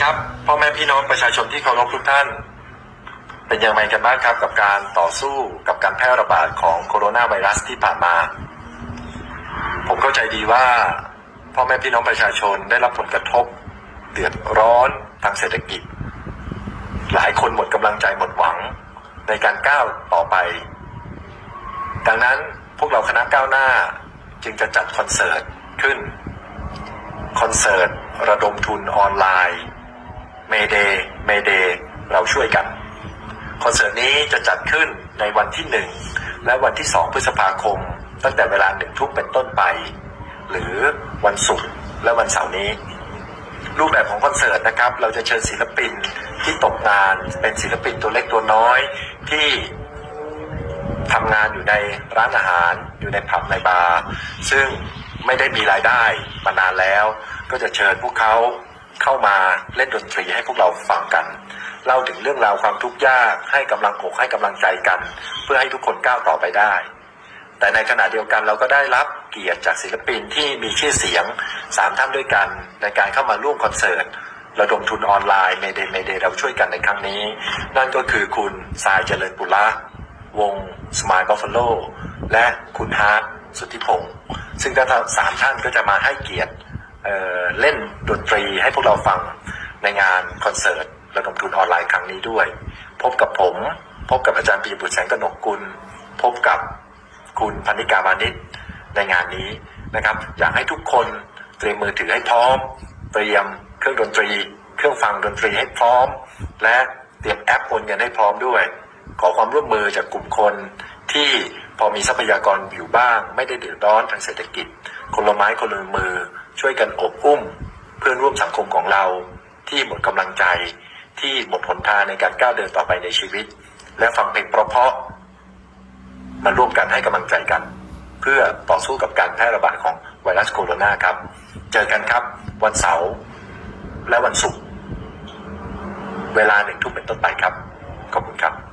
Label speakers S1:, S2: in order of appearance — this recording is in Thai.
S1: ครับพ่อแม่พี่น้องประชาชนที่เคารพทุกท่าน เป็นอย่างไรกันบ้างครับกับการต่อสู้กับการแพร่ระบาดของโคโรนาไวรัสที่ผ่านมา ผมเข้าใจดีว่าพ่อแม่พี่น้องประชาชนได้รับผลกระทบ เดือดร้อนทางเศรษฐกิจ หลายคนหมดกำลังใจหมดหวังในการก้าวต่อไป ดังนั้นพวกเราคณะก้าวหน้าจึงจะจัดคอนเสิร์ตขึ้น คอนเสิร์ตระดมทุนออนไลน์ เมเดเมเดย์เราช่วยกัน คอนเสิร์ตนี้จะจัดขึ้นในวันที่ 1 และวันที่ 2 พฤษภาคม ตั้งแต่เวลาหนึ่งทุ่มเป็นต้นไป หรือวันศุกร์และวันเสาร์นี้ รูปแบบของคอนเสิร์ตนะครับ เราจะเชิญศิลปินที่ตกงานเป็นศิลปินตัวเล็กตัวน้อยที่ทำงานอยู่ในร้านอาหารอยู่ในผับในบาร์ซึ่งไม่ได้มีรายได้มานานแล้ว ก็จะเชิญพวกเขา เข้ามาเล่นดนตรีให้พวกเราฟังกัน เล่าถึงเรื่องราวความทุกข์ยาก ให้กำลังอกให้กำลังใจกัน เพื่อให้ทุกคนก้าวต่อไปได้ แต่ในขณะเดียวกันเราก็ได้รับเกียรติจากศิลปินที่มีชื่อเสียงสามท่านด้วยกัน ในการเข้ามาร่วมคอนเสิร์ตระดมทุนออนไลน์เมเดเมเดเราช่วยกันในครั้งนี้ นั่นก็คือคุณสายเจริญปุระวงสมายบัฟฟาโลและคุณฮาร์ดสุทธิพงศ์ซึ่งทั้งสามท่านก็จะมาให้เกียรติเเล่น ดนตรีให้พวกเราฟังในงานคอนเสิร์ตระดมทุนออนไลน์ครั้งนี้ด้วย พบกับผม พบกับอาจารย์ปีบุตรแสงกนกกุล พบกับคุณพันิกาวานิชในงานนี้นะครับ อยากให้ทุกคนเตรียมมือถือให้พร้อม เตรียมเครื่องดนตรี เครื่องฟังดนตรีให้พร้อม และเตรียมแอปโอนเงินให้พร้อมด้วย ขอความร่วมมือจากกลุ่มคนที่พอมีทรัพยากรอยู่บ้าง ไม่ได้เดือดร้อนทางเศรษฐกิจ คนละไม้คนละมือช่วยกันอบอุ้ม เพื่อนร่วมสังคมของเรา ที่หมดกำลังใจ ที่หมดหนทางในการก้าวเดินต่อไปในชีวิต และฟังเพลงเพราะๆมาร่วมกันให้กำลังใจกัน เพื่อต่อสู้กับการแพร่ระบาดของไวรัสโคโรนาครับ เจอกันครับ วันเสาร์และวันศุกร์เวลาหนึ่งทุ่มเป็นต้นไปครับ ขอบคุณครับ